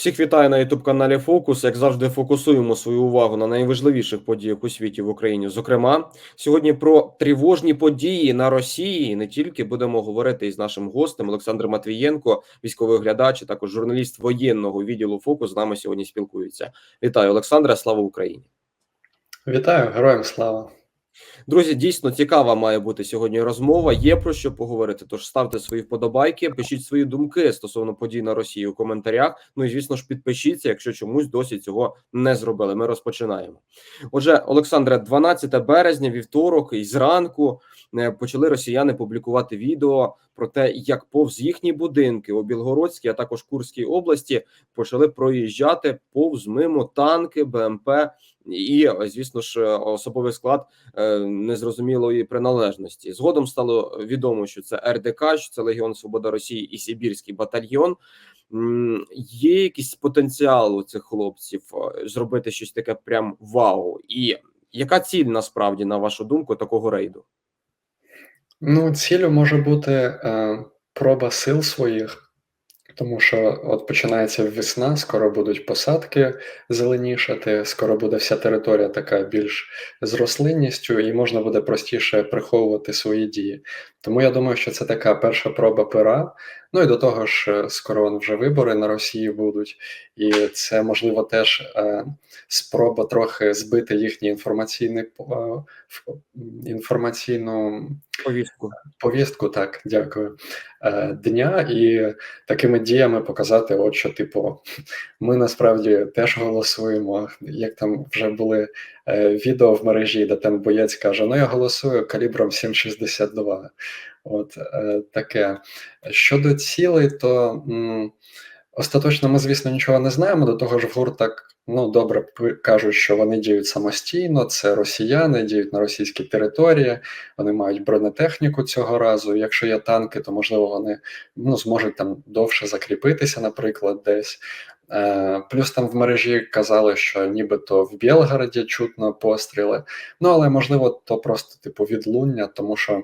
Всіх вітаю на youtube каналі Фокус. Як завжди, фокусуємо свою увагу на найважливіших подіях у світі в Україні. Зокрема, сьогодні про тривожні події на Росії. Не тільки будемо говорити із нашим гостем Олександром Матвієнко, військовий оглядач, також журналіст воєнного відділу Фокус з нами сьогодні спілкується. Вітаю, Олександра! Слава Україні! Вітаю, героям слава! Друзі, дійсно цікава має бути сьогодні розмова. Є про що поговорити. Тож ставте свої вподобайки, пишіть свої думки стосовно подій на Росії у коментарях. Ну і звісно ж, підпишіться, якщо чомусь досі цього не зробили. Ми розпочинаємо. Отже, Олександре, 12 березня, вівторок, і зранку е, почали росіяни публікувати відео про те, як повз їхні будинки у Білгородській, а також Курській області почали проїжджати повз мимо танки, БМП і, звісно ж, особовий склад е, незрозумілої приналежності. Згодом стало відомо, що це РДК, що це Легіон Свобода Росії і Сибірський батальйон. Є якийсь потенціал у цих хлопців е, зробити щось таке прям вау, і яка ціль насправді на вашу думку такого рейду? Ну, цілю може бути е, проба сил своїх. Тому що от починається весна, скоро будуть посадки зеленішати, скоро буде вся територія така більш з рослинністю, і можна буде простіше приховувати свої дії. Тому я думаю, що це така перша проба пера. Ну і до того ж, е, скоро вже вибори на Росії будуть, і це можливо теж е, спроба трохи збити їхній інформаційний е, інформаційну повістку. Повістку, так, дякую. Дня і такими діями показати, от що, типу, ми насправді теж голосуємо. Як там вже були відео в мережі, де там боєць каже: Ну, я голосую калібром 7,62. От е, таке. Щодо цілей, то м, остаточно ми, звісно, нічого не знаємо. До того ж, в гурт так ну добре кажуть, що вони діють самостійно, це росіяни, діють на російській території, вони мають бронетехніку цього разу. Якщо є танки, то можливо вони ну, зможуть там довше закріпитися, наприклад, десь. Е, плюс там в мережі казали, що нібито в Білгороді чутно постріли. Ну але можливо, то просто типу відлуння, тому що.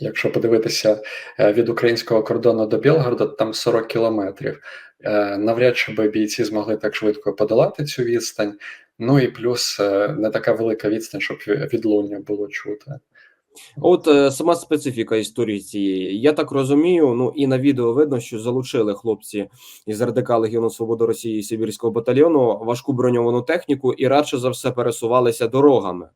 Якщо подивитися е, від українського кордону до Білгорода, там 40 кілометрів. Е, навряд чи би бійці змогли так швидко подолати цю відстань. Ну і плюс е, не така велика відстань, щоб відлуння було чути. От сама специфіка історії цієї, я так розумію. Ну і на відео видно, що залучили хлопці із РДК Легіону Свободи Росії Сибірського батальйону важку броньовану техніку і радше за все пересувалися дорогами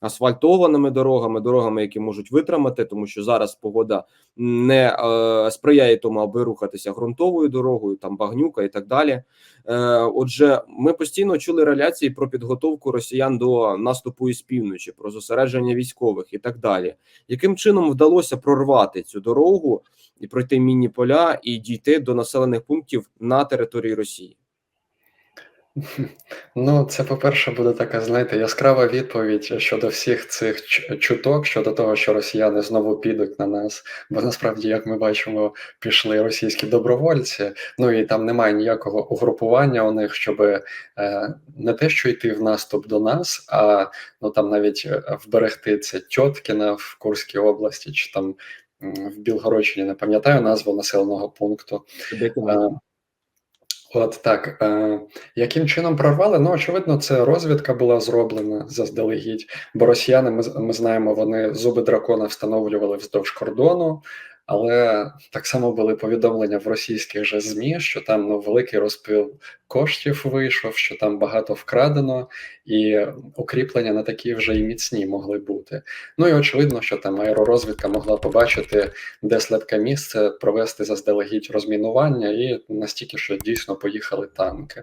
асфальтованими дорогами, дорогами, які можуть витримати, тому що зараз погода не е, сприяє тому, аби рухатися ґрунтовою дорогою, там багнюка і так далі. Е, Отже, ми постійно чули реляції про підготовку росіян до наступу із півночі, про зосередження військових і так далі. Яким чином вдалося прорвати цю дорогу і пройти міні поля і дійти до населених пунктів на території Росії? Ну, це, по-перше, буде така, знаєте, яскрава відповідь щодо всіх цих чуток, щодо того, що росіяни знову підуть на нас. Бо насправді, як ми бачимо, пішли російські добровольці. Ну і там немає ніякого угрупування у них, щоб е, не те, що йти в наступ до нас, а ну там навіть е, вберегти це Тьоткіна в Курській області, чи там в Білгородщині, не пам'ятаю назву населеного пункту. От так. Е, Яким чином прорвали? Ну, очевидно, це розвідка була зроблена заздалегідь, бо росіяни, ми ми знаємо, вони зуби дракона встановлювали вздовж кордону, але так само були повідомлення в російських же ЗМІ, що там ну, великий розпил коштів вийшов, що там багато вкрадено, і укріплення на такі вже і міцні могли бути. Ну і очевидно, що там аеророзвідка могла побачити, де слабке місце, провести заздалегідь розмінування, і настільки, що дійсно поїхали танки.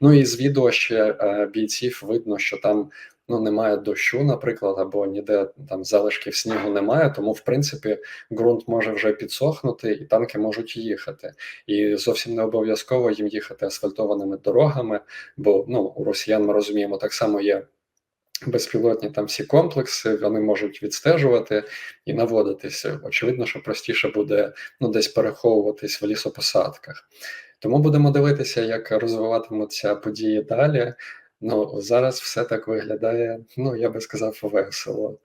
Ну і з відео ще е, бійців видно, що там ну немає дощу, наприклад, або ніде там залишків снігу немає, тому в принципі ґрунт може вже підсохнути, і танки можуть їхати. І зовсім не обов'язково їм їхати асфальтованими дорогами, бо ну у росіян ми розуміємо, так само є. Безпілотні там всі комплекси, вони можуть відстежувати і наводитися. Очевидно, що простіше буде ну, десь переховуватись в лісопосадках. Тому будемо дивитися, як розвиватимуться події далі. Ну зараз все так виглядає. Ну я би сказав, весело.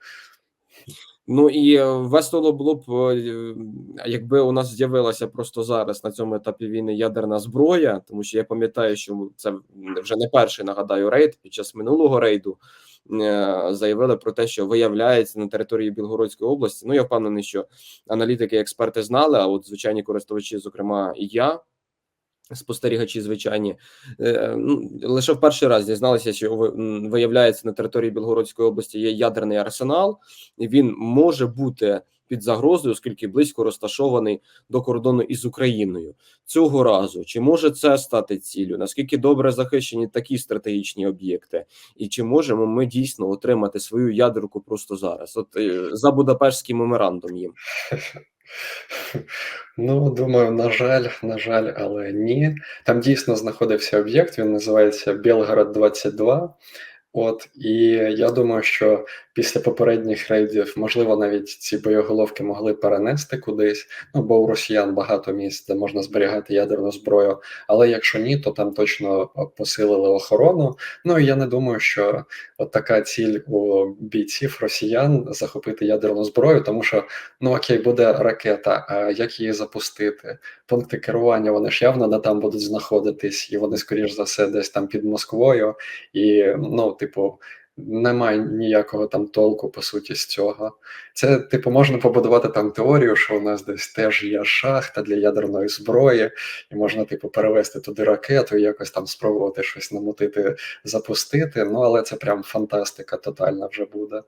Ну і е, весело було б, е, якби у нас з'явилася просто зараз на цьому етапі війни ядерна зброя, тому що я пам'ятаю, що це вже не перший нагадаю рейд під час минулого рейду. е, Заявили про те, що виявляється на території Білгородської області. Ну я впевнений, що аналітики, і експерти знали. А от звичайні користувачі, зокрема, і я, спостерігачі, звичайні, е, ну, лише в перший раз дізналися, що ви- виявляється на території Білгородської області є ядерний арсенал, і він може бути під загрозою, оскільки близько розташований до кордону із Україною цього разу. Чи може це стати ціллю? Наскільки добре захищені такі стратегічні об'єкти, і чи можемо ми дійсно отримати свою ядерку просто зараз? От е, за Будапештський меморандум їм. Ну, думаю, на жаль, на жаль, але ні. Там дійсно знаходився об'єкт, він називається Білгород 22. От, і я думаю, що після попередніх рейдів, можливо, навіть ці боєголовки могли перенести кудись. Ну, бо у росіян багато місць, де можна зберігати ядерну зброю. Але якщо ні, то там точно посилили охорону. Ну і я не думаю, що от така ціль у бійців росіян захопити ядерну зброю, тому що ну окей, буде ракета. А як її запустити? Пункти керування вони ж явно не там будуть знаходитись, і вони, скоріш за все, десь там під Москвою. І ну, типу, немає ніякого там толку по суті з цього. Це, типу, можна побудувати там теорію, що у нас десь теж є шахта для ядерної зброї, і можна, типу, перевести туди ракету і якось там спробувати щось намутити, запустити. Ну, але це прям фантастика тотальна вже буде.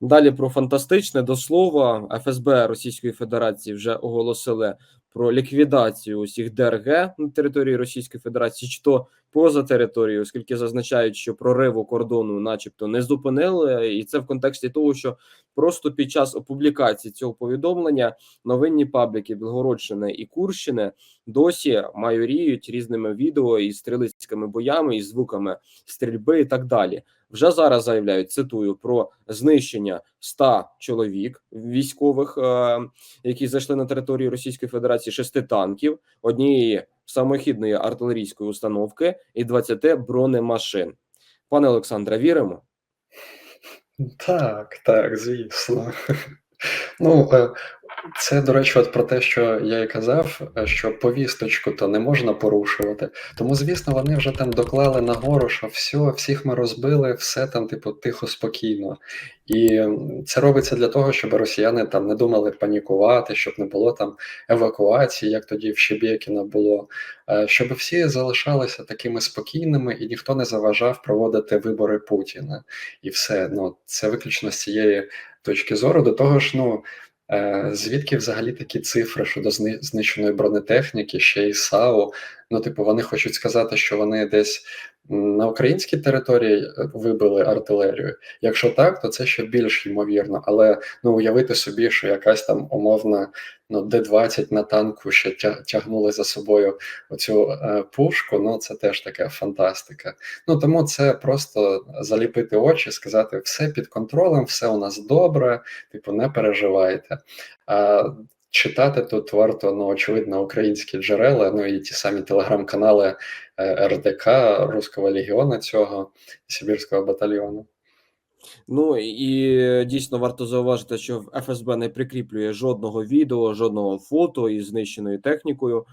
Далі про фантастичне до слова, ФСБ Російської Федерації вже оголосили про ліквідацію усіх ДРГ на території Російської Федерації, чи то поза територією, оскільки зазначають, що прориву кордону, начебто, не зупинили, і це в контексті того, що просто під час опублікації цього повідомлення новинні пабліки Білгородщини і Курщини досі майоріють різними відео із стрілецькими боями, із звуками стрільби і так далі. Вже зараз заявляють, цитую про знищення 100 чоловік військових, е, які зайшли на територію Російської Федерації, шести танків, однієї самохідної артилерійської установки і 20 бронемашин. Пане Олександре, віримо? Так, так, звісно. Ну, е, це, до речі, от про те, що я і казав, е, що повісточку то не можна порушувати. Тому, звісно, вони вже там доклали нагору, що все, всіх ми розбили, все там, типу, тихо, спокійно. І це робиться для того, щоб росіяни там не думали панікувати, щоб не було там евакуації, як тоді в Щебєкіна було, е, щоб всі залишалися такими спокійними і ніхто не заважав проводити вибори Путіна. І все. Ну, це виключно з цієї точки зору. До того ж, ну. Е, Звідки взагалі такі цифри щодо зни- знищеної бронетехніки, ще й САУ? Ну, типу, вони хочуть сказати, що вони десь на українській території е, вибили артилерію. Якщо так, то це ще більш ймовірно. Але ну уявити собі, що якась там умовна ну, Д-20 на танку ще тягнули за собою оцю е, пушку. Ну це теж така фантастика. Ну тому це просто заліпити очі, сказати, все під контролем, все у нас добре, типу, не переживайте. А читати тут варто, ну, очевидно, українські джерела, ну і ті самі телеграм-канали е, РДК, Руського легіону цього Сибірського батальйону. Ну і дійсно варто зауважити, що ФСБ не прикріплює жодного відео, жодного фото із знищеною технікою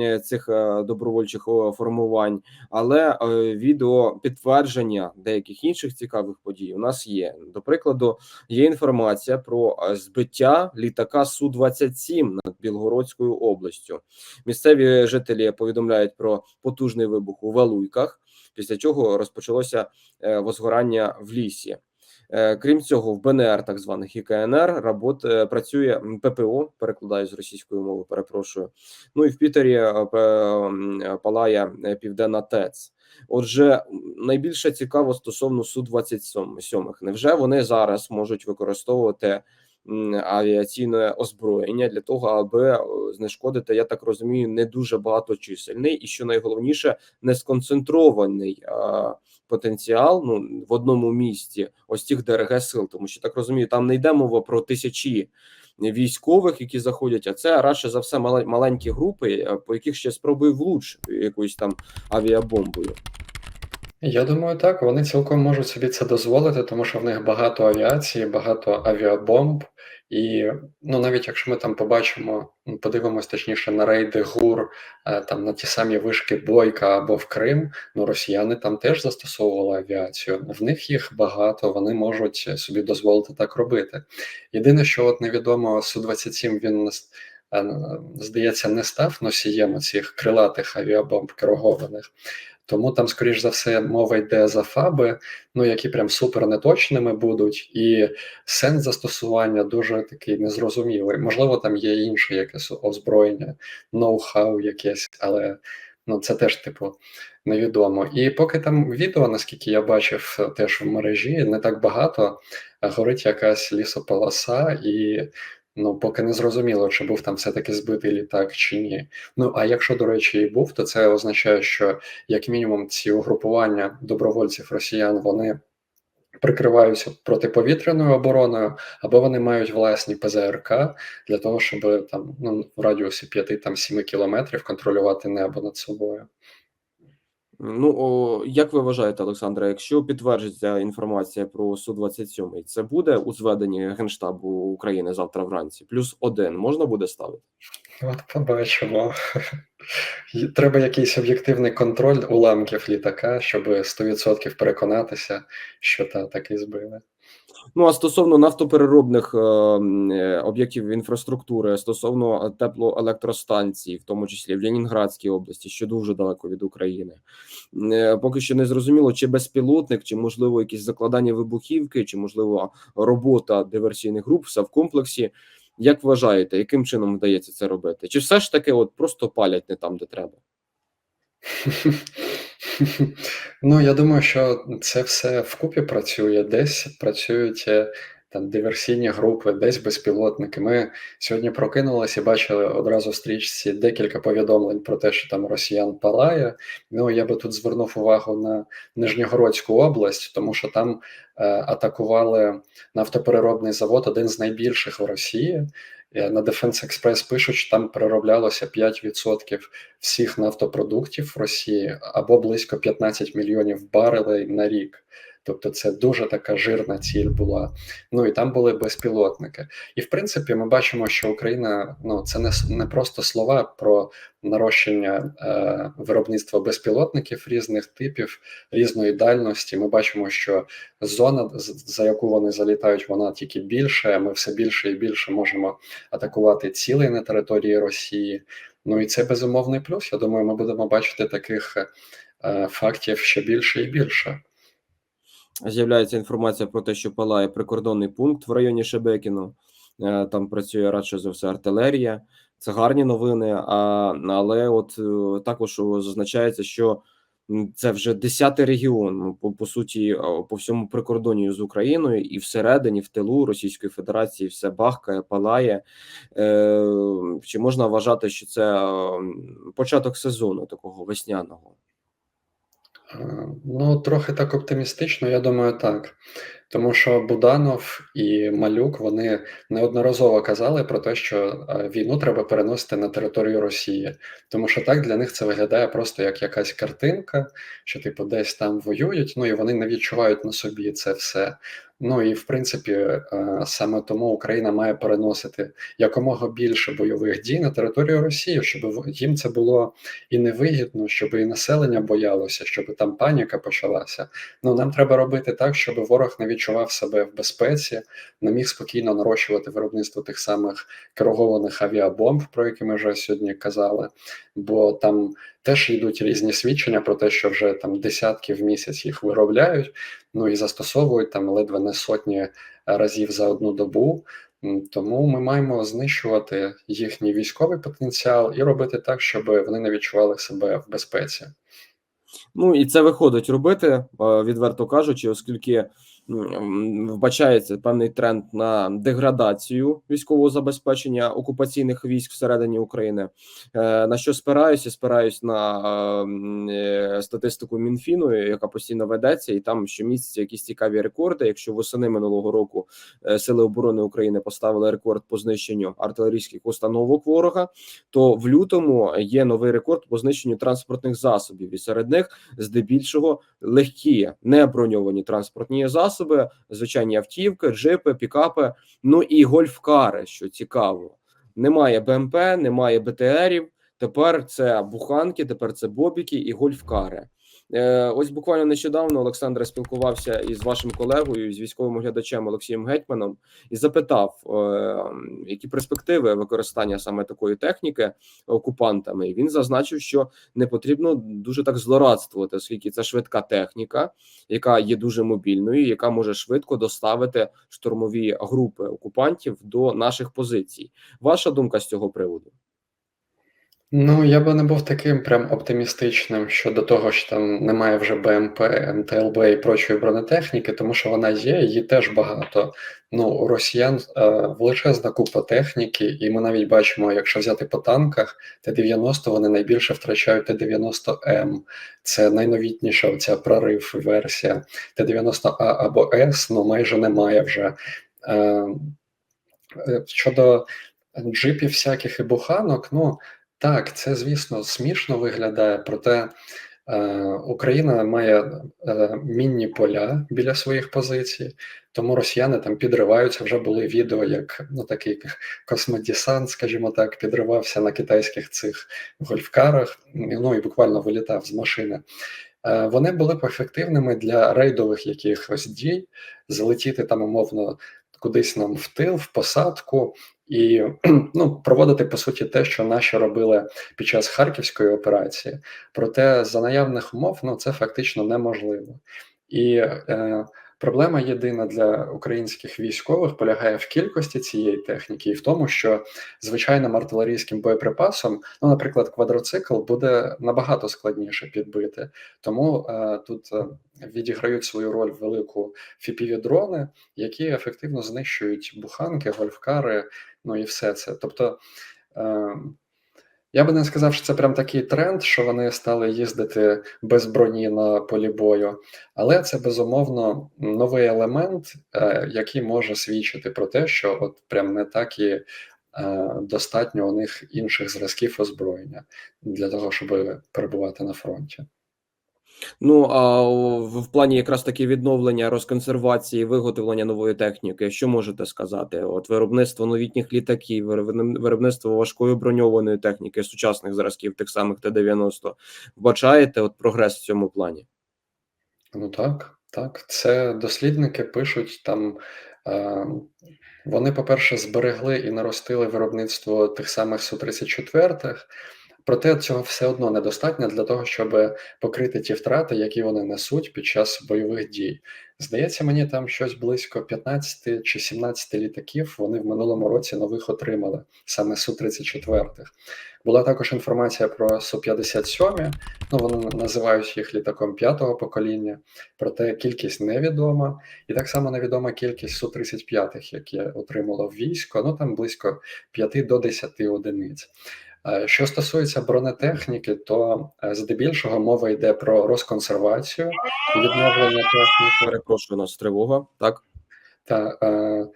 е, цих е, добровольчих формувань, але е, відео підтвердження деяких інших цікавих подій у нас є. До прикладу, є інформація про збиття літака су 27 над Білгородською областю. Місцеві жителі повідомляють про потужний вибух у Валуйках, після чого розпочалося возгорання в лісі. Е, Крім цього, в БНР, так званих і КНР, работ, е, працює ППО, перекладаю з російської мови, перепрошую. Ну і в Пітері е, палає Південна ТЕЦ. Отже, найбільше цікаво стосовно су 27 Невже вони зараз можуть використовувати авіаційне озброєння для того, аби е, знешкодити, я так розумію, не дуже багаточисельний і що найголовніше, не сконцентрований а, потенціал ну в одному місці ось цих ДРГ сил, тому що так розумію, там не йде мова про тисячі військових, які заходять, а це радше за все маленькі групи, е, по яких ще спробує влучити якоюсь там авіабомбою. Я думаю, так, вони цілком можуть собі це дозволити, тому що в них багато авіації, багато авіабомб. І ну, навіть якщо ми там побачимо, подивимось точніше на рейди ГУР, е, там на ті самі вишки Бойка або в Крим, ну росіяни там теж застосовували авіацію. В них їх багато, вони можуть собі дозволити так робити. Єдине, що от невідомо, Су-27 він не е, здається, не став носієм цих крилатих авіабомб керованих. Тому там, скоріш за все, мова йде за фаби, ну які прям супер неточними будуть, і сенс застосування дуже такий незрозумілий. Можливо, там є інше якесь озброєння, ноу-хау якесь, але ну це теж типу невідомо. І поки там відео, наскільки я бачив, теж в мережі не так багато, горить якась лісополоса, і ну поки не зрозуміло, чи був там все-таки збитий літак чи ні. Ну а якщо, до речі, і був, то це означає, що як мінімум ці угрупування добровольців росіян вони прикриваються протиповітряною обороною, або вони мають власні ПЗРК для того, щоб там ну, в радіусі 5-7 кілометрів контролювати небо над собою. Ну, о, як ви вважаєте, Олександре, якщо підтверджиться інформація про Су-27, це буде у зведенні Генштабу України завтра вранці? Плюс один можна буде ставити? От побачимо. Треба якийсь об'єктивний контроль уламків літака, щоб 100% переконатися, що та таки збили. Ну а стосовно нафтопереробних е, е, об'єктів інфраструктури, стосовно теплоелектростанцій, в тому числі в Ленінградській області, що дуже далеко від України, е, поки що не зрозуміло, чи безпілотник, чи можливо якісь закладання вибухівки, чи можливо робота диверсійних груп, все в комплексі. Як вважаєте, яким чином вдається це робити? Чи все ж таки от просто палять не там, де треба? Ну, я думаю, що це все вкупі працює. Десь працюють е, там диверсійні групи, десь безпілотники. Ми сьогодні прокинулися і бачили одразу в стрічці декілька повідомлень про те, що там росіян палає. Ну, я би тут звернув увагу на Нижньогородську область, тому що там е, атакували нафтопереробний завод, один з найбільших в Росії. Е, На Defense Express пишуть, що там перероблялося 5% всіх нафтопродуктів в Росії або близько 15 мільйонів барелей на рік. Тобто це дуже така жирна ціль була. Ну і там були безпілотники. І в принципі, ми бачимо, що Україна ну це не, не просто слова про нарощення е, виробництва безпілотників різних типів, різної дальності. Ми бачимо, що зона, за яку вони залітають, вона тільки більше. Ми все більше і більше можемо атакувати цілей на території Росії. Ну і це безумовний плюс. Я думаю, ми будемо бачити таких е, фактів ще більше і більше. З'являється інформація про те, що палає прикордонний пункт в районі Шебекіно. Е, Там працює радше за все артилерія. Це гарні новини. А, але от е, також зазначається, що це вже 10-й регіон, ну, по, по суті, по всьому прикордонні з Україною, і всередині, в тилу Російської Федерації все бахкає, палає. Е, чи можна вважати, що це початок сезону такого весняного? Ну, трохи так оптимістично, я думаю, так. Тому що Буданов і Малюк вони неодноразово казали про те, що е, війну треба переносити на територію Росії. Тому що так для них це виглядає просто як якась картинка, що типу десь там воюють, ну і вони не відчувають на собі це все. Ну і в принципі, е, саме тому Україна має переносити якомога більше бойових дій на територію Росії, щоб їм це було і невигідно, щоб і населення боялося, щоб там паніка почалася. Ну нам треба робити так, щоб ворог не відчував себе в безпеці, не міг спокійно нарощувати виробництво тих самих керованих авіабомб, про які ми вже сьогодні казали. Бо там теж йдуть різні свідчення про те, що вже там десятки в місяць їх виробляють, ну і застосовують там ледве не сотні разів за одну добу. Тому ми маємо знищувати їхній військовий потенціал і робити так, щоб вони не відчували себе в безпеці. Ну і це виходить робити, відверто кажучи, оскільки вбачається певний тренд на деградацію військового забезпечення окупаційних військ всередині України. Е, На що спираюся? Спираюсь на е, е, статистику Мінфіну, яка постійно ведеться, і там щомісяця якісь цікаві рекорди. Якщо восени минулого року сили оборони України поставили рекорд по знищенню артилерійських установок ворога, то в лютому є новий рекорд по знищенню транспортних засобів, і серед них здебільшого легкі не броньовані транспортні засоби, звичайні автівки, джипи, пікапи, ну і гольфкари, що цікаво. Немає БМП, немає БТРів. Тепер це буханки, тепер це бобіки і гольфкари. Е, ось буквально нещодавно Олександр спілкувався із вашим колегою, з військовим оглядачем Олексієм Гетьманом, і запитав, е, які перспективи використання саме такої техніки окупантами. І він зазначив, що не потрібно дуже так злорадствувати, оскільки це швидка техніка, яка є дуже мобільною, яка може швидко доставити штурмові групи окупантів до наших позицій. Ваша думка з цього приводу? Ну, я би не був таким прям оптимістичним щодо того, що там немає вже БМП, МТЛБ і прочої бронетехніки, тому що вона є, її теж багато. Ну, у росіян е, величезна купа техніки, і ми навіть бачимо, якщо взяти по танках, Т-90 вони найбільше втрачають Т-90М. Це найновітніша ця прорив версія. Т-90А або С, ну майже немає вже. Е, е, щодо джипів всяких і буханок, ну. Так, це звісно смішно виглядає, проте е, Україна має е, мінні поля біля своїх позицій, тому росіяни там підриваються. Вже були відео, як ну такий космодесант, скажімо так, підривався на китайських цих гольфкарах. Ну і буквально вилітав з машини. Е, вони були б ефективними для рейдових якихось дій, залетіти там умовно кудись нам в тил, в посадку і ну, проводити по суті те, що наші робили під час харківської операції. Проте за наявних умов ну це фактично неможливо. І е, проблема єдина для українських військових полягає в кількості цієї техніки і в тому, що звичайним артилерійським боєприпасом, ну, наприклад, квадроцикл буде набагато складніше підбити. Тому е, тут е, відіграють свою роль велику фіпіві дрони, які ефективно знищують буханки, гольфкари, ну і все це. Тобто. Е, я би не сказав, що це прям такий тренд, що вони стали їздити без броні на полі бою, але це безумовно новий елемент, е, який може свідчити про те, що от прям не так і е, достатньо у них інших зразків озброєння для того, щоб перебувати на фронті. Ну а в, плані якраз таки відновлення, розконсервації, виготовлення нової техніки, що можете сказати? От виробництво новітніх літаків, виробни- виробництво важкої броньованої техніки, сучасних зразків, тих самих Т-90. Вбачаєте от прогрес в цьому плані? Ну так, так. Це дослідники пишуть там. Е, вони, по-перше, зберегли і наростили виробництво тих самих Су-34, Проте цього все одно недостатньо для того, щоб покрити ті втрати, які вони несуть під час бойових дій. Здається, мені там щось близько 15 чи 17 літаків вони в минулому році нових отримали, саме су 34 Була також інформація про су 57 ну вони називають їх літаком п'ятого покоління, проте кількість невідома, і так само невідома кількість су 35 які отримало військо. Ну там близько 5 до 10 одиниць. Е, що стосується бронетехніки, то е, здебільшого мова йде про розконсервацію, відновлення техніки. Перепрошую, нас тривога, так? Та е,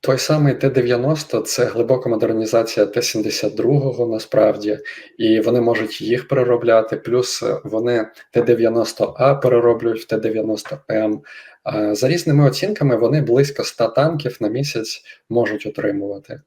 той самий Т-90 це глибока модернізація Т-72 насправді, і вони можуть їх переробляти. Плюс вони Т-90А перероблюють в Т-90М. Е, за різними оцінками, вони близько 100 танків на місяць можуть отримувати.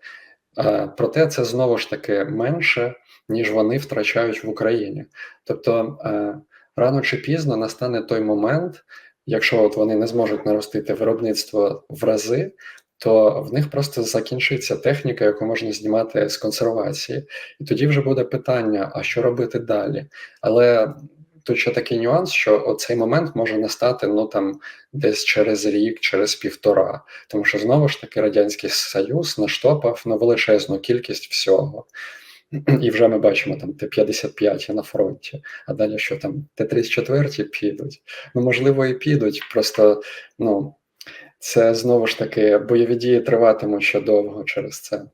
Е, проте це знову ж таки менше, ніж вони втрачають в Україні. Тобто е, рано чи пізно настане той момент, якщо от вони не зможуть наростити виробництво в рази, то в них просто закінчиться техніка, яку можна знімати з консервації, і тоді вже буде питання: а що робити далі? Але тут ще такий нюанс, що оцей момент може настати ну там десь через рік, через півтора, тому що знову ж таки радянський союз наштопав на величезну кількість всього. І вже ми бачимо там Т-55 на фронті, а далі що там Т-34 підуть. Ну, можливо, і підуть. Просто ну, це знову ж таки бойові дії триватимуть ще довго через це.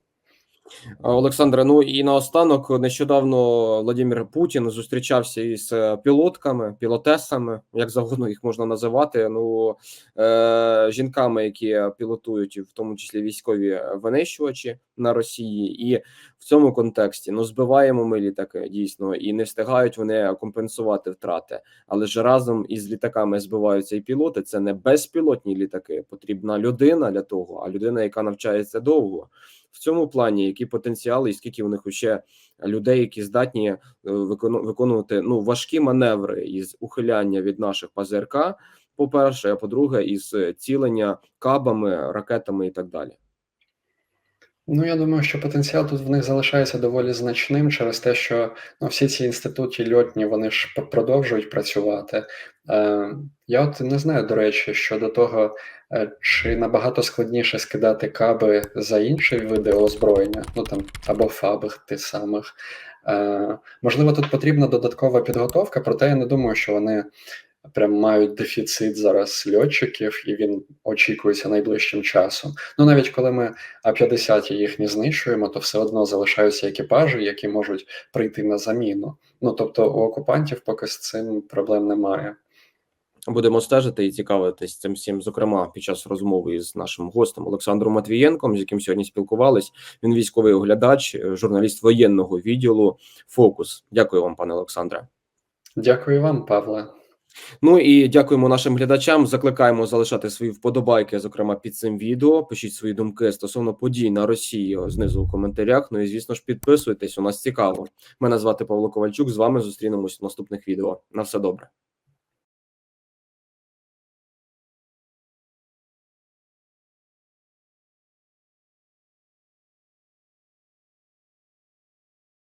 Олександре, ну і наостанок нещодавно Владимир Путін зустрічався із е, пілотками, пілотесами, як завгодно їх можна називати. Ну е, жінками, які пілотують, в тому числі військові винищувачі на Росії, і в цьому контексті ну збиваємо ми літаки дійсно і не встигають вони компенсувати втрати. Але ж разом із літаками збиваються і пілоти. Це не безпілотні літаки. Потрібна людина для того, а людина, яка навчається довго в цьому плані, які потенціали, і скільки в них ще людей, які здатні е, виконувати ну важкі маневри із ухиляння від наших ПЗРК, по-перше, а по-друге, із е, цілення кабами, ракетами і так далі. Ну, я думаю, що потенціал тут в них залишається доволі значним через те, що ну, всі ці інституті льотні вони ж продовжують працювати. Е, я от не знаю, до речі, щодо того, е, чи набагато складніше скидати каби за інші види озброєння, ну там або фабих тих самих. Е, можливо, тут потрібна додаткова підготовка, проте я не думаю, що вони прям мають дефіцит зараз льотчиків, і він очікується найближчим часом. Ну навіть коли ми а-50 їхні знищуємо, то все одно залишаються екіпажі, які можуть прийти на заміну. Ну тобто у окупантів поки з цим проблем немає. Будемо стежити і цікавитись цим всім, зокрема, під час розмови із нашим гостем Олександром Матвієнком, з яким сьогодні спілкувались. Він військовий оглядач, журналіст воєнного відділу Фокус. Дякую вам, пане Олександре. Дякую вам, Павле. Ну і дякуємо нашим глядачам. Закликаємо залишати свої вподобайки, зокрема під цим відео. Пишіть свої думки стосовно подій на Росії знизу у коментарях. Ну і звісно ж, підписуйтесь. У нас цікаво. Мене звати Павло Ковальчук. З вами зустрінемось в наступних відео. На все добре.